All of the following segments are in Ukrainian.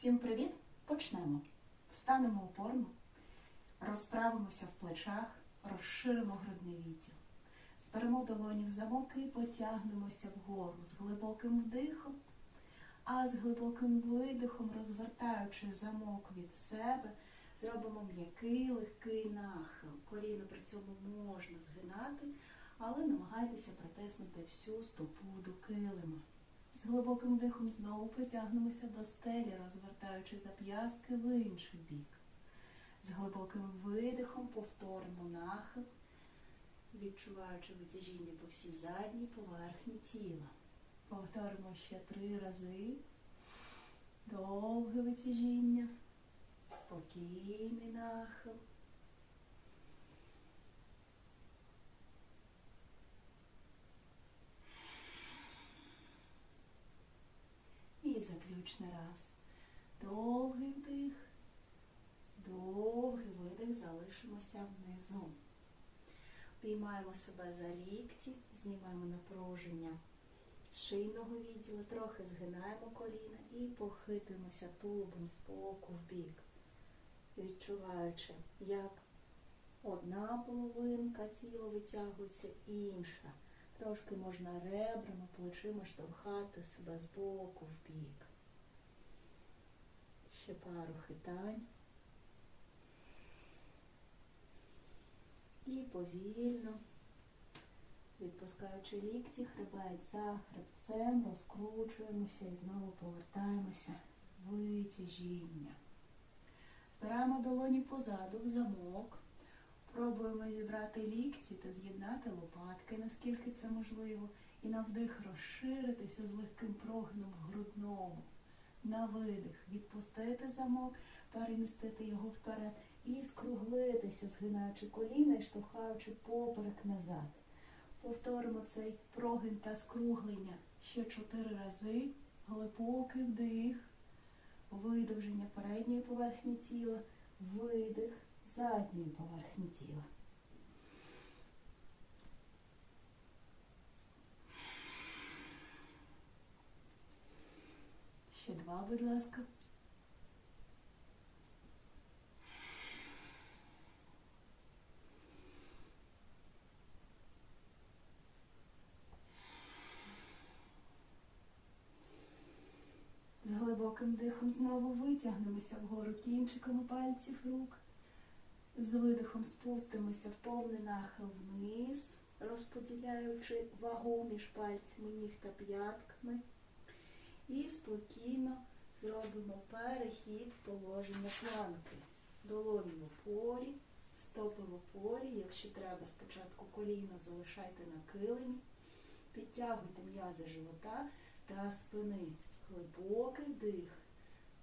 Всім привіт! Почнемо. Встанемо опорно, розправимося в плечах, розширимо грудний відділ. Зберемо долоні в замок і потягнемося вгору з глибоким вдихом, а з глибоким видихом, розвертаючи замок від себе, зробимо м'який легкий нахил. Коліно при цьому можна згинати, але намагайтеся притиснути всю стопу до килима. З глибоким дихом знову потягнемося до стелі, розвертаючи зап'ястки в інший бік. З глибоким видихом повторимо нахил, відчуваючи витяжіння по всій задній поверхні тіла. Повторимо ще три рази. Довге витяжіння, спокійний нахил. І заключний раз. Довгий вдих, довгий видих, залишимося внизу. Піймаємо себе за лікті, знімаємо напруження шийного відділу, трохи згинаємо коліна і похитуємося тулубом з боку в бік, відчуваючи, як одна половинка тіла витягується, інша. Трошки можна ребрами, плечима штовхати себе з боку в бік. Ще пару хитань. І повільно, відпускаючи лікті, хребет за хребцем, розкручуємося і знову повертаємося в витяжіння. Збираємо долоні позаду в замок. Пробуємо зібрати лікті та з'єднати лопатки, наскільки це можливо, і на вдих розширитися з легким прогином грудного. На видих відпустити замок, перемістити його вперед і скруглитися, згинаючи коліна і штовхаючи поперек назад. Повторимо цей прогин та скруглення ще чотири рази. Глибокий вдих, видовження передньої поверхні тіла, видих задньої поверхні тіла. Ще два, будь ласка. З глибоким дихом знову витягнемося вгору кінчиками пальців рук. З видихом спустимося в повний нахил вниз, розподіляючи вагу між пальцями ніг та п'ятками. І спокійно зробимо перехід положення планки. Долоні в опорі, стопи в опорі. Якщо треба, спочатку коліна залишайте на килимі. Підтягуйте м'язи живота та спини. Глибокий вдих,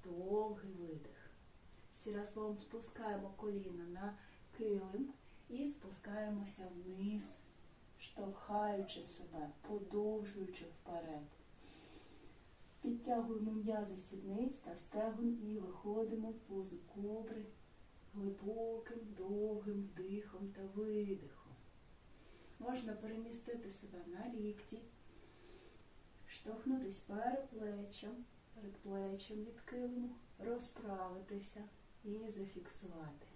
довгий видих. Всі разом спускаємо коліна на килим і спускаємося вниз, штовхаючи себе, подовжуючи вперед. Підтягуємо м'язи сідниць та стегон і виходимо в позу кобри глибоким, довгим вдихом та видихом. Можна перемістити себе на лікті, штовхнутись переплечем, передплечем від килиму, розправитися і зафіксувати.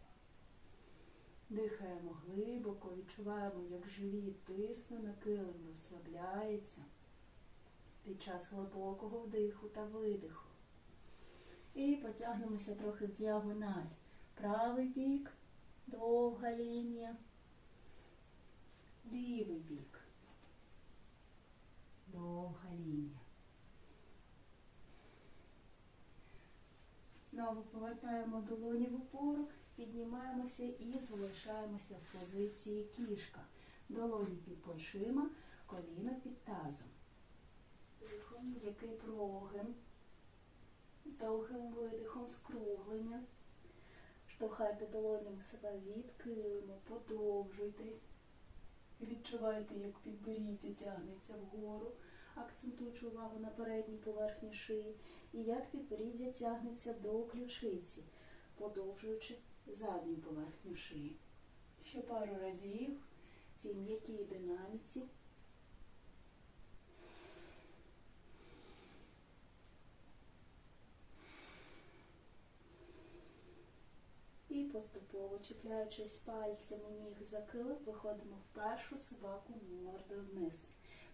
Дихаємо глибоко, відчуваємо, як живіт тисне на килим, розслабляється під час глибокого вдиху та видиху. І потягнемося трохи в діагональ. Правий бік, довга лінія, лівий бік, довга лінія. Знову повертаємо долоні в опору, піднімаємося і залишаємося в позиції кішка. Долоні під плечима, коліна під тазом. Дихом, який прогин. З довгим видихом скруглення. Штовхайте долонями себе від подовжуйтесь. Відчувайте, як підборіддя тягнеться вгору, акцентуючи увагу на передній поверхні шиї, і як підборіддя тягнеться до ключиці, подовжуючи задню поверхню шиї. Ще пару разів в цій м'якій динаміці. Поступово, чіпляючись пальцями ніг за килик, виходимо в першу собаку мордою вниз.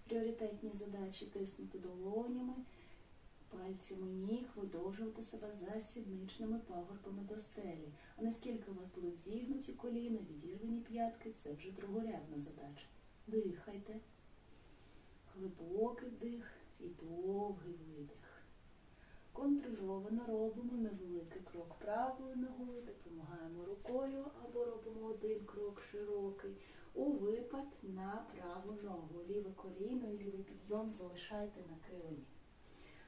Пріоритетні задачі тиснути долонями, пальцями ніг, видовжувати себе за сідничними пагорбами до стелі. А наскільки у вас будуть зігнуті коліна, відірвані п'ятки, це вже другорядна задача. Дихайте. Глибокий вдих і довгий видих. Контрольовано робимо невеликий крок правою ногою, допомагаємо рукою або робимо один крок широкий. У випад на праву ногу. Ліве коліно і лівий підйом залишайте на килимі.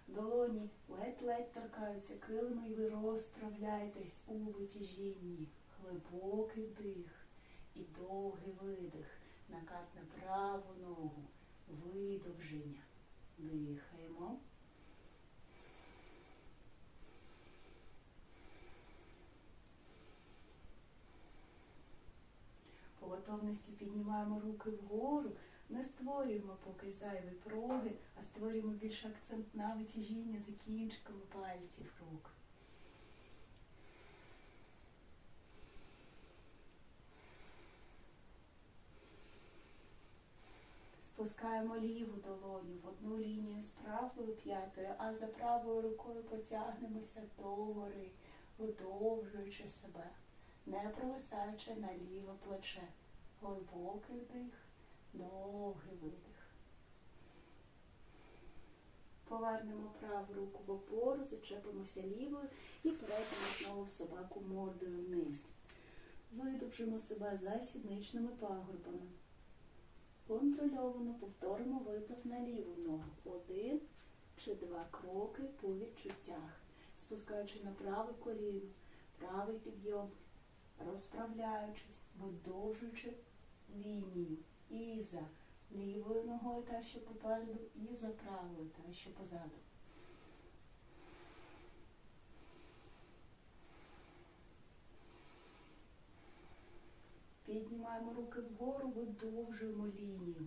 Долоні ледь-ледь торкаються килима і ви розправляєтесь у витяжінні. Глибокий вдих і довгий видих. Накат на праву ногу. Видовження. Дихаємо. По готовності піднімаємо руки вгору, не створюємо поки зайві проги, а створюємо більш акцент на витяжіння за кінчиками пальців рук. Спускаємо ліву долоню в одну лінію з правою п'ятою, а за правою рукою потягнемося догори, видовжуючи себе, не провисаючи на ліве плече. Глибокий вдих, довгий видих. Повернемо праву руку в опору, зачепимося лівою і перейдемо знову собаку мордою вниз. Видовжимо себе за сідничними пагорбами. Контрольовано повторимо випад на ліву ногу. Один чи два кроки по відчуттях. Спускаючи на праве коліно, правий підйом, розправляючись, видовжуючи лінію. І за лівою ногою та що попереду, і за правою та що позаду. Піднімаємо руки вгору, видовжуємо лінію.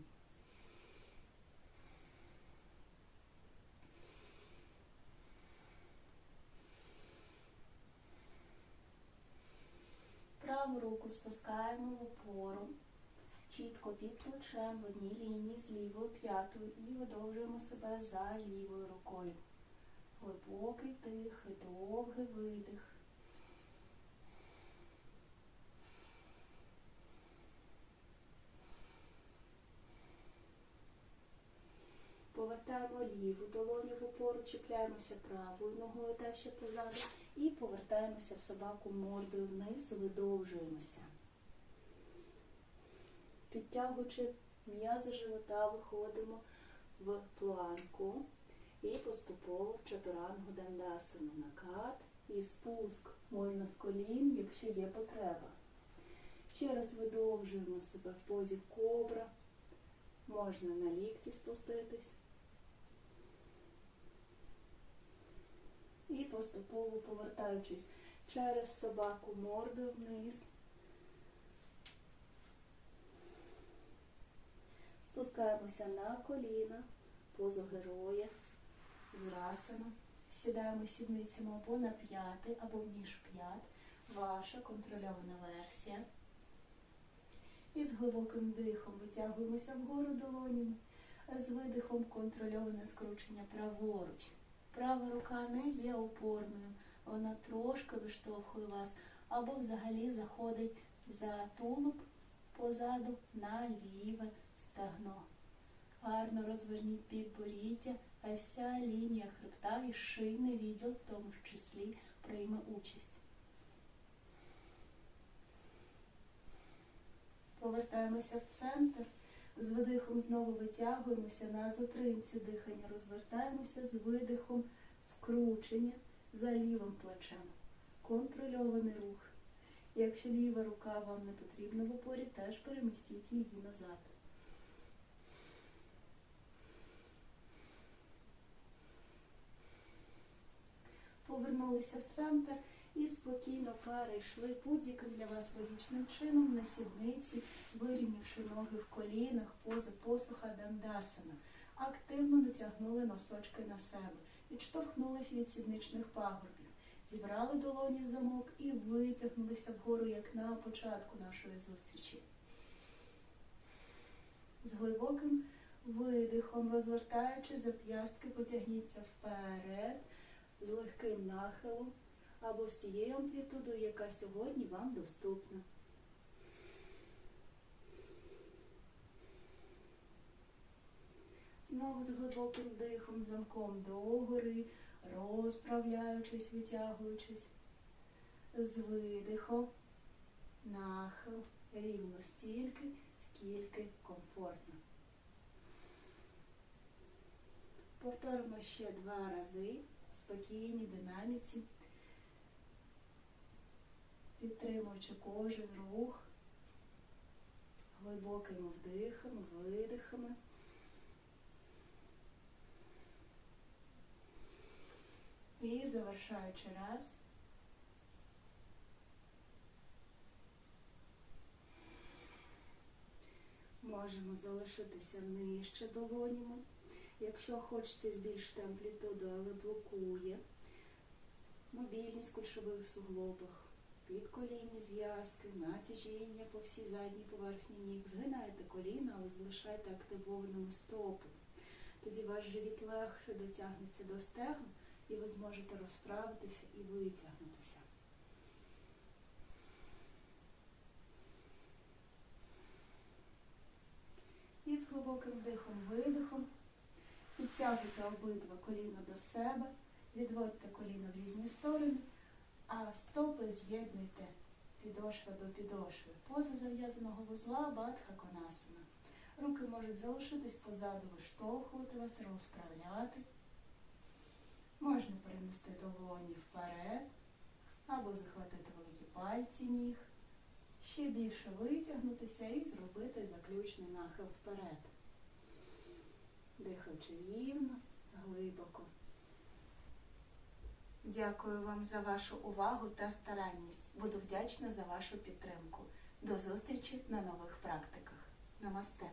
Праву руку спускаємо в опору. Чітко під плечем в одній лінії з лівою п'ятою і видовжуємо себе за лівою рукою. Глибокий вдих довгий видих. Повертаємо ліву долоню в опору, чіпляємося правою ногою та ще позаду і повертаємося в собаку мордою вниз, видовжуємося. Підтягуючи м'язи живота, виходимо в планку і поступово в чатурангу дандасану. Накат і спуск. Можна з колін, якщо є потреба. Ще раз видовжуємо себе в позі кобра. Можна на лікті спуститись. І поступово повертаючись через собаку мордою вниз. Спускаємося на коліна, позу героя, вірасана. Сідаємо сідницями або на п'яти, або між п'ят. Ваша контрольована версія. І з глибоким дихом витягуємося вгору долонями, а з видихом контрольоване скручення праворуч. Права рука не є опорною, вона трошки виштовхує вас, або взагалі заходить за тулуб позаду на ліве стегно. Гарно розверніть підборіддя, а вся лінія хребта і шийний відділ в тому ж числі прийме участь. Повертаємося в центр. З видихом знову витягуємося на затримці дихання, розвертаємося з видихом скручення за лівим плечем. Контрольований рух. Якщо ліва рука вам не потрібна в опорі, теж перемістіть її назад. Повернулися в центр і спокійно перейшли будь-яким для вас логічним чином на сідниці, вирівнявши ноги в колінах, поза посуха дандасана. Активно натягнули носочки на себе, відштовхнулись від сідничних пагорбів. Зібрали долоні в замок і витягнулися вгору, як на початку нашої зустрічі. З глибоким видихом, розвертаючи зап'ястки, потягніться вперед з легким нахилом або з тією амплітудою, яка сьогодні вам доступна. Знову з глибоким дихом, замком догори, розправляючись, витягуючись, з видихом, нахил рівно стільки, скільки комфортно. Повторимо ще два рази спокійній динаміці, підтримуючи кожен рух глибокими вдихами, видихами. І завершаючи раз. Можемо залишитися нижче долонями. Якщо хочеться збільшити амплітуду, але блокує мобільність кульшових суглобах, підколінні зв'язки, натяжіння по всій задній поверхні ніг. Згинайте коліна, але залишайте активованими стопи. Тоді ваш живіт легше дотягнеться до стегу і ви зможете розправитися і витягнутися. І з глибоким вдихом, видихом підтягуйте обидва коліна до себе, відводьте коліна в різні сторони, а стопи з'єднуйте підошва до підошви. Поза зав'язаного вузла бадха конасана. Руки можуть залишитись позаду, виштовхувати вас, розправляти. Можна перенести долоні вперед або захватити великі пальці ніг, ще більше витягнутися і зробити заключний нахил вперед. Дихаючи рівно, глибоко. Дякую вам за вашу увагу та старанність. Буду вдячна за вашу підтримку. До зустрічі на нових практиках. Намасте!